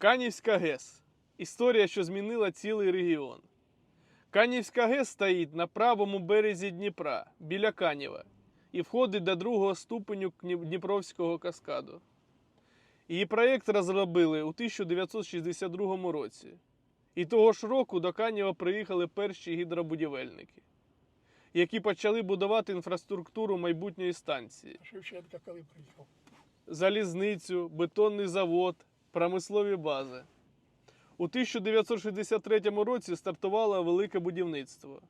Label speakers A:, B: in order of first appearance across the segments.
A: Канівська ГЕС. Історія, що змінила цілий регіон. Канівська ГЕС стоїть на правому березі Дніпра, біля Канєва, і входить до другого ступеню Дніпровського каскаду. Її проєкт розробили у 1962 році. І того ж року до Канєва приїхали перші гідробудівельники, які почали будувати інфраструктуру майбутньої станції
B: Шевченка коли приїхав.
A: залізницю, бетонний завод, промислові бази. У 1963 році стартувало велике будівництво.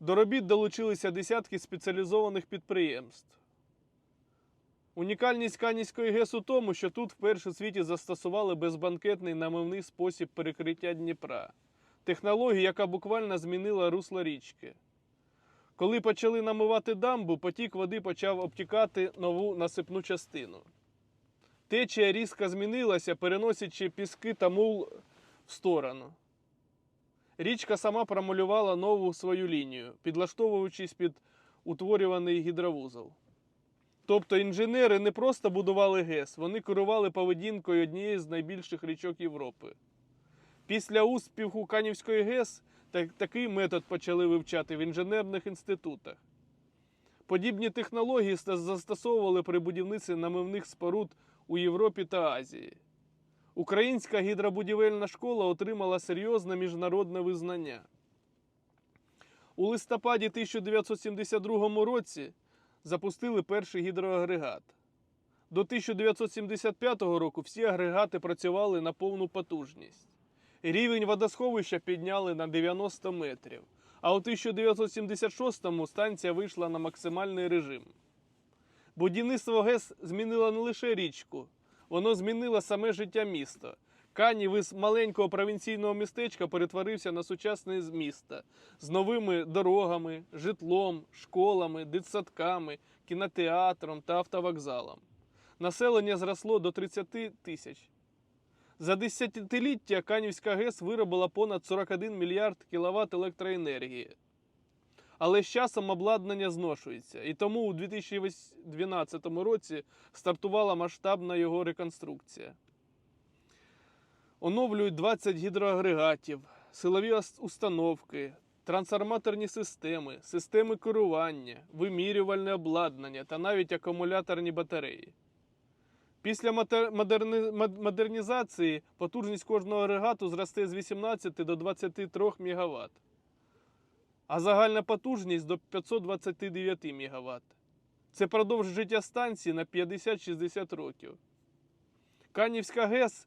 A: До робіт долучилися десятки спеціалізованих підприємств. Унікальність Канівської ГЕС у тому, що тут вперше у світі застосували безбанкетний намивний спосіб перекриття Дніпра, технологію, яка буквально змінила русло річки. Коли почали намивати дамбу, потік води почав обтікати нову насипну частину. Течія різко змінилася, переносячи піски та мул в сторону. Річка сама промалювала нову свою лінію, підлаштовуючись під утворюваний гідровузол. Тобто інженери не просто будували ГЕС, вони керували поведінкою однієї з найбільших річок Європи. Після успіху Канівської ГЕС так, такий метод почали вивчати в інженерних інститутах. Подібні технології застосовували при будівництві намивних споруд у Європі та Азії. Українська гідробудівельна школа отримала серйозне міжнародне визнання. У листопаді 1972 році запустили перший гідроагрегат. До 1975 року всі агрегати працювали на повну потужність. Рівень водосховища підняли на 90 метрів, а у 1976-му станція вийшла на максимальний режим. Будівництво ГЕС змінило не лише річку, воно змінило саме життя міста. Канів із маленького провінційного містечка перетворився на сучасне місто з новими дорогами, житлом, школами, дитсадками, кінотеатром та автовокзалом. Населення зросло до 30 тисяч. За десятиліття Канівська ГЕС виробила понад 41 мільярд кіловат електроенергії. Але з часом обладнання зношується, і тому у 2012 році стартувала масштабна його реконструкція. Оновлюють 20 гідроагрегатів, силові установки, трансформаторні системи, системи керування, вимірювальне обладнання та навіть акумуляторні батареї. Після модернізації потужність кожного агрегату зросте з 18 до 23 МВт, а загальна потужність до 529 МВт. Це продовж життя станції на 50-60 років. Канівська ГЕС